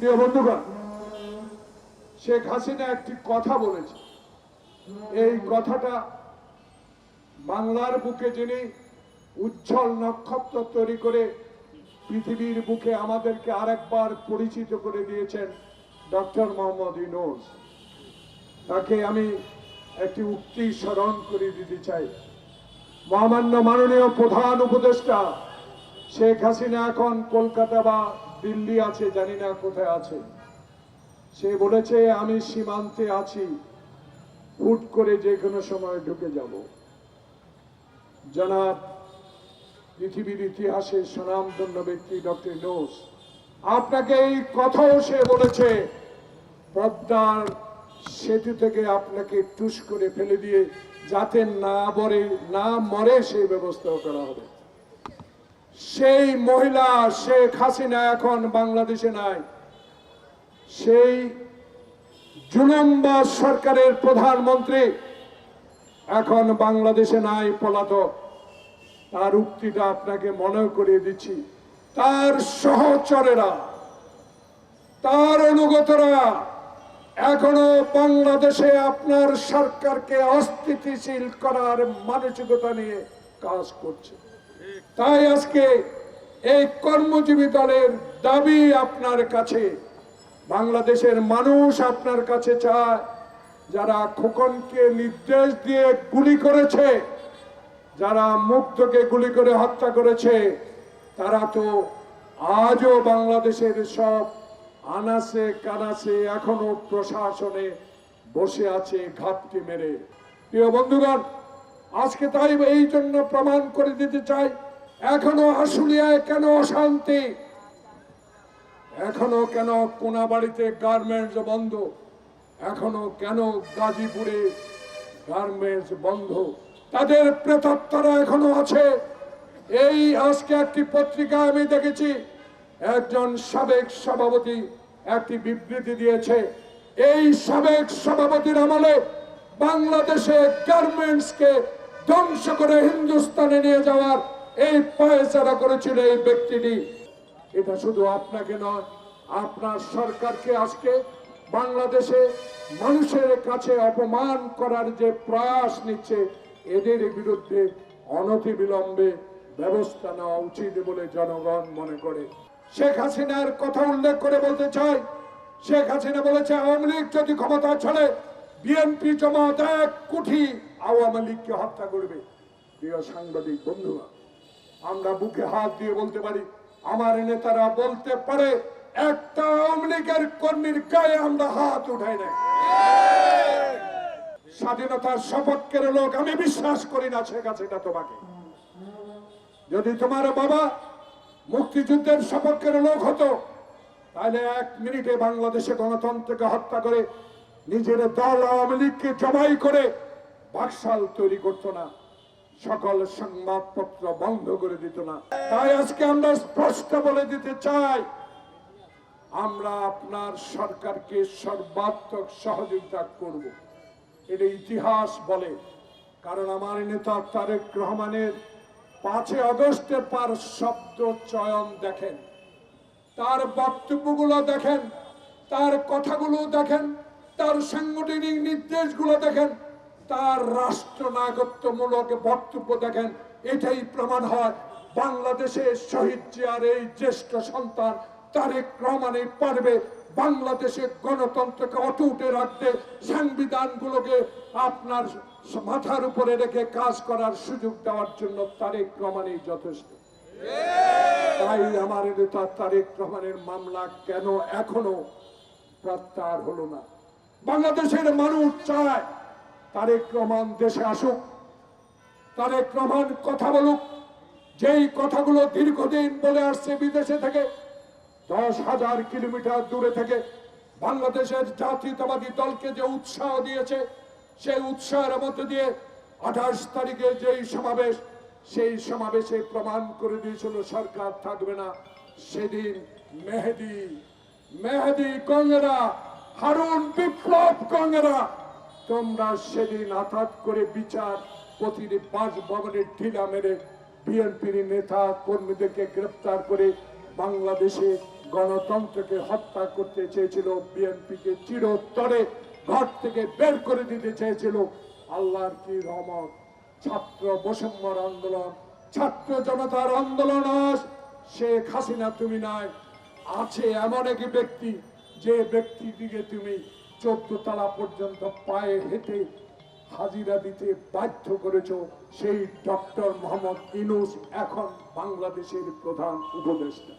প্রিয় বন্ধুগণ, শেখ হাসিনা একটি কথা বলেছে। এই কথাটা বাংলার বুকে যিনি উজ্জ্বল নক্ষত্র তৈরি করে পৃথিবীর বুকে আমাদেরকে আরেকবার পরিচিত করে দিয়েছেন ডক্টর মোহাম্মদ ইনোজ তাকে আমি একটি উক্তি স্মরণ করে দিতে চাই। মহামান্য মাননীয় প্রধান উপদেষ্টা শেখ হাসিনা এখন কলকাতা বা দিল্লি আছে, জানি না কোথায় আছে। সে বলেছে, আমি সীমান্তে আছি। হুট করে যে কোনো সময় ঢুকে যাব। জনাব, পৃথিবীর ইতিহাসে সুনামধন্য ব্যক্তি ডক্টর নোস আপনাকে এই কথাও সে বলেছে, পদ্মার সেতু থেকে আপনাকে টুস করে ফেলে দিয়ে যাতে না মরে না মরে সেই ব্যবস্থা করা হবে। সেই মহিলা শেখ হাসিনা এখন বাংলাদেশে নাই। সেই জুলম্বা সরকারের প্রধানমন্ত্রী এখন বাংলাদেশে নাই পলাতক। তার উক্তিটা আপনাকে মনে করিয়ে দিচ্ছি। তার সহচরেরা, তার অনুগতরা এখনও বাংলাদেশে আপনার সরকারকে অস্থিতিশীল করার মানসিকতা নিয়ে কাজ করছে। তাই আজকে এই কর্মজীবী দলের দাবি আপনার কাছে। বাংলাদেশের মানুষ আপনার কাছে চায়, যারা খোকনকে নির্দেশ দিয়ে গুলি করেছে, যারা মুগ্ধকে গুলি করে হত্যা করেছে, তারা তো আজও বাংলাদেশের সব আনাসে কানাসে এখনও প্রশাসনে বসে আছে ঘাপটি মেরে। প্রিয় বন্ধুগণ আজকে তাই এই জন্য প্রমাণ করে দিতে চাই, এখনও আশুলিয়ায় কেন অশান্তি? এখনও কেন কোনাবাড়িতে গার্মেন্টস বন্ধ? এখনও কেন গাজীপুরে গার্মেন্টস বন্ধ? তাদের প্রেতাত্মারা এখনও আছে। এই আজকে একটি পত্রিকা আমি দেখেছি, একজন সাবেক সভাপতি একটি বিবৃতি দিয়েছে। এই সাবেক সভাপতির আমলে বাংলাদেশে গার্মেন্টসকে ধ্বংস করে হিন্দুস্তানে নিয়ে যাওয়ার এই পায়চারা করেছিল এই ব্যক্তিটি। এটা শুধু আপনাকে নয়, আপনার সরকারকে আজকে বাংলাদেশে মানুষের কাছে অপমান করার যে প্রয়াস নিচ্ছে, এদের বিরুদ্ধে অনতিবিলম্বে ব্যবস্থা নেওয়া উচিত বলে জনগণ মনে করে। শেখ হাসিনার কথা উল্লেখ করে বলতে চাই, শেখ হাসিনা বলেছে, আওয়ামী লীগ যদি ক্ষমতা ছড়ে বিএনপি জমাত এক কোটি আওয়ামী লীগকে হত্যা করবে। প্রিয় সাংবাদিক বন্ধুরা, আমরা বুকে হাত দিয়ে বলতে পারি, আমার নেতারা বলতে পারে, একটা আওয়ামী লীগের কর্মীর গায়ে আমরা হাত উঠাই নাই। স্বাধীনতার সপক্ষের লোক, আমি বিশ্বাস করি না, শেখ হাসিনা তোমাকে। যদি তোমার বাবা মুক্তিযুদ্ধের সপক্ষের লোক হতো, তাহলে এক মিনিটে বাংলাদেশে গণতন্ত্রকে হত্যা করে নিজের দল আওয়ামী লীগকে জবাই করে বাকশাল তৈরি করতো না। সকল সংবাদপত্র বন্ধ করে দিত না। তাই আজকে আমরা স্পষ্ট বলে দিতে চাই, আমরা আপনার সরকারকে সর্বাত্মক সহযোগিতা করব। এটা ইতিহাস বলে, কারণ আমার নেতা তারেক রহমানের পাঁচই আগস্টের পার শব্দ চয়ন দেখেন, তার বক্তব্যগুলো দেখেন, তার কথাগুলো দেখেন তার সাংগঠনিক নির্দেশগুলো দেখেন, তার রাষ্ট্র রাষ্ট্রনায়কত্বমূলক বক্তব্য দেখেন, এটাই প্রমাণ হয় বাংলাদেশে শহীদ জিয়ার এই জ্যেষ্ঠ সন্তান তারেক রহমানে পারবে বাংলাদেশে গণতন্ত্রকে অটুটে রাখতে, সংবিধানগুলোকে আপনার মাথার উপরে রেখে কাজ করার সুযোগ দেওয়ার জন্য তারেক রহমানই যথেষ্ট। তাই আমার নেতা তারেক রহমানের মামলা কেন এখনও প্রত্যাহার হলো না? বাংলাদেশের মানুষ চায় তারেক রহমান দেশে আসুক। তারেক রহমান কথা বলুক। যেই কথাগুলো দীর্ঘদিন বলে আসছে বিদেশে থেকে, দশ হাজার কিলোমিটার দূরে থেকে, বাংলাদেশের জাতীয়তাবাদী দলকে যে উৎসাহ দিয়েছে, সেই উৎসাহের মধ্যে দিয়ে আঠাশ তারিখে যেই সমাবেশ, সেই সমাবেশে প্রমাণ করে দিয়েছিল সরকার থাকবে না। সেদিন মেহেদি মেহেদি কংগেরা হারুন বিপ্লব কংগেরা তোমরা সেদিন হঠাৎ করে বিচার প্রতিটি বাসভবনের ঢিলা মেরে বিএনপির নেতা কর্মীদেরকে গ্রেপ্তার করে বাংলাদেশে গণতন্ত্রকে হত্যা করতে চেয়েছিল। বিএনপিকে চিরতরে ঘর থেকে বের করে দিতে চেয়েছিল। আল্লাহর কি রহমত? ছাত্র বৈষম্যর আন্দোলন, ছাত্র জনতার আন্দোলন শেখ হাসিনা তুমি নাই, আছে এমন এক ব্যক্তি যে ব্যক্তিটিকে তুমি চোদ্দ তালা পর্যন্ত পায়ে হেঁটে হাজিরা দিতে বাধ্য করেছ, সেই ডক্টর মোহাম্মদ ইনুস এখন বাংলাদেশের প্রধান উপদেষ্টা।